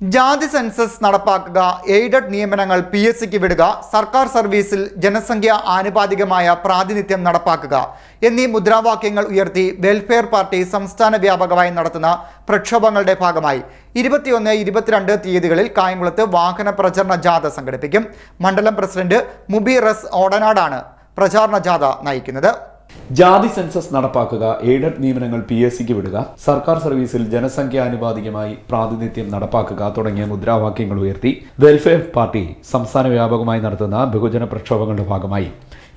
ജാതി സെൻസസ് നടപ്പാക്കുക എയ്ഡഡ് നിയമനങ്ങൾ പി എസ് സിക്ക് വിടുക സർക്കാർ സർവീസിൽ ജനസംഖ്യ ആനുപാതികമായ പ്രാതിനിധ്യം നടപ്പാക്കുക എന്നീ മുദ്രാവാക്യങ്ങൾ ഉയർത്തി വെൽഫെയർ പാർട്ടി സംസ്ഥാന വ്യാപകമായി നടത്തുന്ന പ്രക്ഷോഭങ്ങളുടെ ഭാഗമായി. ഇരുപത്തിയൊന്ന് ഇരുപത്തിരണ്ട് തീയതികളിൽ കായംകുളത്ത് വാഹന പ്രചരണ ജാഥ സംഘടിപ്പിക്കും. മണ്ഡലം പ്രസിഡന്റ് മുബീറസ് ഓടനാടാണ് പ്രചാരണ ജാഥ നയിക്കുന്നത്. ജാതി സെൻസസ് നടപ്പാക്കുക എയ്ഡഡ് നിയമനങ്ങൾ പി എസ് സിക്ക് വിടുക സർക്കാർ സർവീസിൽ ജനസംഖ്യാനുപാതികമായി പ്രാതിനിധ്യം നടപ്പാക്കുക തുടങ്ങിയ മുദ്രാവാക്യങ്ങൾ ഉയർത്തി വെൽഫെയർ പാർട്ടി സംസ്ഥാന വ്യാപകമായി നടത്തുന്ന ബഹുജന പ്രക്ഷോഭങ്ങളുടെ ഭാഗമായി.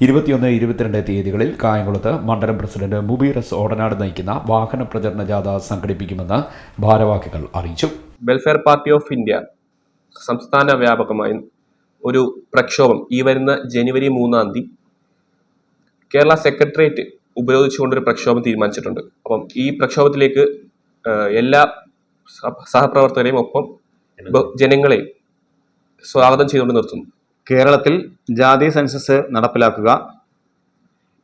ഇരുപത്തിയൊന്ന് ഇരുപത്തിരണ്ട് തീയതികളിൽ കായംകുളത്ത് മണ്ഡലം പ്രസിഡന്റ് മുബീറസ് ഓടനാട് നയിക്കുന്ന വാഹന പ്രചരണ ജാഥ സംഘടിപ്പിക്കുമെന്ന് ഭാരവാഹികൾ അറിയിച്ചു. വെൽഫെയർ പാർട്ടി ഓഫ് ഇന്ത്യ സംസ്ഥാന വ്യാപകമായി ഒരു പ്രക്ഷോഭം ഈ വരുന്ന ജനുവരി മൂന്നാം തീയതി കേരള സെക്രട്ടേറിയറ്റ് ഉപയോഗിച്ചുകൊണ്ടൊരു പ്രക്ഷോഭം തീരുമാനിച്ചിട്ടുണ്ട്. അപ്പം ഈ പ്രക്ഷോഭത്തിലേക്ക് എല്ലാ സഹപ്രവർത്തകരെയും ഒപ്പം ജനങ്ങളെ ജനങ്ങളെയും സ്വാഗതം ചെയ്തുകൊണ്ട് നിർത്തുന്നു. കേരളത്തിൽ ജാതി സെൻസസ് നടപ്പിലാക്കുക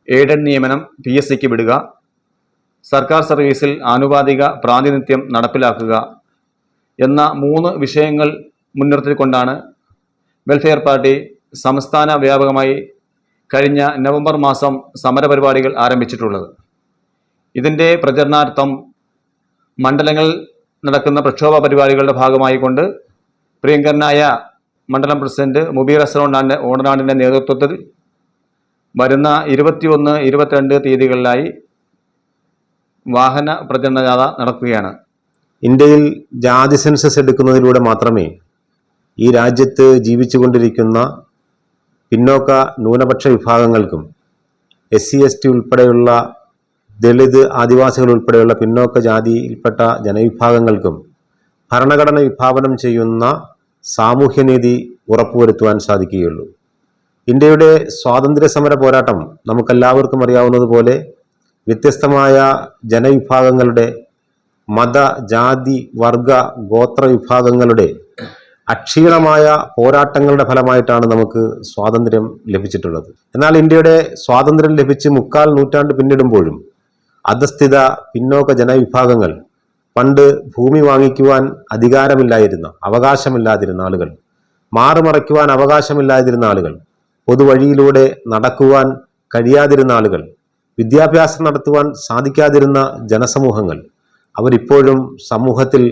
എയ്ഡഡ് നിയമനം പി എസ് സിക്ക് വിടുക സർക്കാർ സർവീസിൽ ആനുപാതിക പ്രാതിനിധ്യം നടപ്പിലാക്കുക എന്ന മൂന്ന് വിഷയങ്ങൾ മുൻനിർത്തിക്കൊണ്ടാണ് വെൽഫെയർ പാർട്ടി സംസ്ഥാന വ്യാപകമായി കഴിഞ്ഞ നവംബർ മാസം സമരപരിപാടികൾ ആരംഭിച്ചിട്ടുള്ളത്. ഇതിന്റെ പ്രചരണാർത്ഥം മണ്ഡലങ്ങളിൽ നടക്കുന്ന പ്രക്ഷോഭ പരിപാടികളുടെ ഭാഗമായി കൊണ്ട് പ്രിയങ്കരനായ മണ്ഡലം പ്രസിഡന്റ് മുബീർ അസറോണ്ടാന്റെ ഓണനാടിന്റെ നേതൃത്വത്തിൽ വരുന്ന ഇരുപത്തിയൊന്ന് ഇരുപത്തിരണ്ട് തീയതികളിലായി വാഹന പ്രചരണ ജാഥ നടക്കുകയാണ്. ഇന്ത്യയിൽ ജാതി സെൻസസ് എടുക്കുന്നതിലൂടെ മാത്രമേ ഈ രാജ്യത്ത് ജീവിച്ചുകൊണ്ടിരിക്കുന്ന പിന്നോക്ക ന്യൂനപക്ഷ വിഭാഗങ്ങൾക്കും എസ് സി എസ് ടി ഉൾപ്പെടെയുള്ള ദളിത് ആദിവാസികൾ ഉൾപ്പെടെയുള്ള പിന്നോക്ക ജാതിയിൽപ്പെട്ട ജനവിഭാഗങ്ങൾക്കും ഭരണഘടന വിഭാവനം ചെയ്യുന്ന സാമൂഹ്യനീതി ഉറപ്പുവരുത്തുവാൻ സാധിക്കുകയുള്ളൂ. ഇന്ത്യയുടെ സ്വാതന്ത്ര്യ സമര പോരാട്ടം നമുക്കെല്ലാവർക്കും അറിയാവുന്നതുപോലെ വ്യത്യസ്തമായ ജനവിഭാഗങ്ങളുടെ മത ജാതി വർഗ ഗോത്ര വിഭാഗങ്ങളുടെ അക്ഷീണമായ പോരാട്ടങ്ങളുടെ ഫലമായിട്ടാണ് നമുക്ക് സ്വാതന്ത്ര്യം ലഭിച്ചിട്ടുള്ളത്. എന്നാൽ ഇന്ത്യയുടെ സ്വാതന്ത്ര്യം ലഭിച്ച് മുക്കാൽ നൂറ്റാണ്ട് പിന്നിടുമ്പോഴും അധസ്ഥിത പിന്നോക്ക ജനവിഭാഗങ്ങൾ പണ്ട് ഭൂമി വാങ്ങിക്കുവാൻ അധികാരമില്ലായിരുന്ന അവകാശമില്ലാതിരുന്ന ആളുകൾ മാറുമറയ്ക്കുവാൻ അവകാശമില്ലാതിരുന്ന ആളുകൾ പൊതുവഴിയിലൂടെ നടക്കുവാൻ കഴിയാതിരുന്ന ആളുകൾ വിദ്യാഭ്യാസം നടത്തുവാൻ സാധിക്കാതിരുന്ന ജനസമൂഹങ്ങൾ അവരിപ്പോഴും സമൂഹത്തിൽ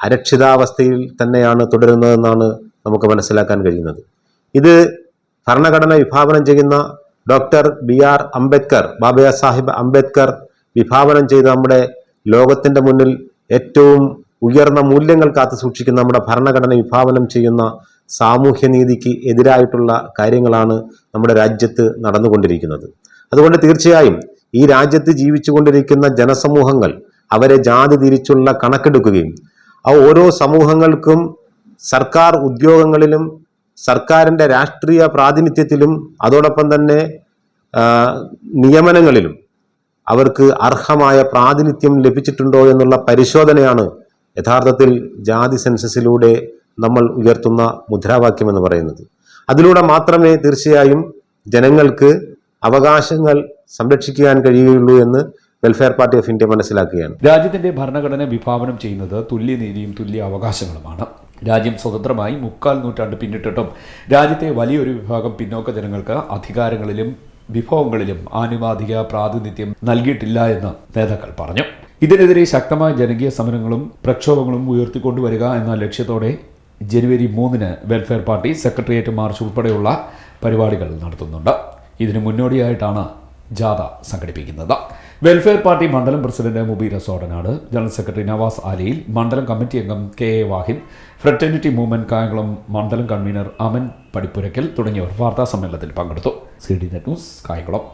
അരക്ഷിതാവസ്ഥയിൽ തന്നെയാണ് തുടരുന്നതെന്നാണ് നമുക്ക് മനസ്സിലാക്കാൻ കഴിയുന്നത്. ഇത് ഭരണഘടന വിഭാവനം ചെയ്യുന്ന doctor B R Ambedkar Babasaheb Ambedkar വിഭാവനം ചെയ്ത നമ്മുടെ ലോകത്തിന്റെ മുന്നിൽ ഏറ്റവും ഉയർന്ന മൂല്യങ്ങൾ കാത്തു സൂക്ഷിക്കുന്ന നമ്മുടെ ഭരണഘടന വിഭാവനം ചെയ്യുന്ന സാമൂഹ്യനീതിക്ക് എതിരായിട്ടുള്ള കാര്യങ്ങളാണ് നമ്മുടെ രാജ്യത്ത് നടന്നുകൊണ്ടിരിക്കുന്നത്. അതുകൊണ്ട് തീർച്ചയായും ഈ രാജ്യത്ത് ജീവിച്ചുകൊണ്ടിരിക്കുന്ന ജനസമൂഹങ്ങൾ അവരെ ജാതി തിരിച്ചുള്ള കണക്കെടുക്കുകയും ആ ഓരോ സമൂഹങ്ങൾക്കും സർക്കാർ ഉദ്യോഗങ്ങളിലും സർക്കാരിന്റെ രാഷ്ട്രീയ പ്രാതിനിധ്യത്തിലും അതോടൊപ്പം തന്നെ നിയമനങ്ങളിലും അവർക്ക് അർഹമായ പ്രാതിനിധ്യം ലഭിച്ചിട്ടുണ്ടോ എന്നുള്ള പരിശോധനയാണ് യഥാർത്ഥത്തിൽ ജാതി സെൻസസിലൂടെ നമ്മൾ ഉയർത്തുന്ന മുദ്രാവാക്യം എന്ന് പറയുന്നത്. അതിലൂടെ മാത്രമേ തീർച്ചയായും ജനങ്ങൾക്ക് അവകാശങ്ങൾ സംരക്ഷിക്കാൻ കഴിയുകയുള്ളൂ എന്ന് വെൽഫെയർ പാർട്ടി ഓഫ് ഇന്ത്യ മനസ്സിലാക്കുകയാണ്. രാജ്യത്തിന്റെ ഭരണഘടന വിഭാവനം ചെയ്യുന്നത് തുല്യനീതിയും തുല്യ അവകാശങ്ങളുമാണ്. രാജ്യം സ്വതന്ത്രമായി മുക്കാൽ നൂറ്റാണ്ട് പിന്നിട്ടിട്ടും രാജ്യത്തെ വലിയൊരു വിഭാഗം പിന്നോക്ക ജനങ്ങൾക്ക് അധികാരങ്ങളിലും വിഭവങ്ങളിലും ആനുപാതിക പ്രാതിനിധ്യം നൽകിയിട്ടില്ല എന്ന് നേതാക്കൾ പറഞ്ഞു. ഇതിനെതിരെ ശക്തമായ ജനകീയ സമരങ്ങളും പ്രക്ഷോഭങ്ങളും ഉയർത്തിക്കൊണ്ടുവരിക എന്ന ലക്ഷ്യത്തോടെ ജനുവരി മൂന്നിന് വെൽഫെയർ പാർട്ടി സെക്രട്ടേറിയറ്റ് മാർച്ച് ഉൾപ്പെടെയുള്ള പരിപാടികൾ നടത്തുന്നുണ്ട്. ഇതിനു മുന്നോടിയായിട്ടാണ് ജാഥ സംഘടിപ്പിക്കുന്നത്. വെൽഫെയർ പാർട്ടി മണ്ഡലം president Mubeer Sodanad general secretary Navas ആലിയിൽ മണ്ഡലം കമ്മിറ്റി അംഗം K A Wahin fraternity movement Kayamkulam മണ്ഡലം കൺവീനർ അമൻ പടിപ്പുരയ്ക്കൽ തുടങ്ങിയവർ വാർത്താ സമ്മേളനത്തിൽ പങ്കെടുത്തു. C D net news Kayamkulam.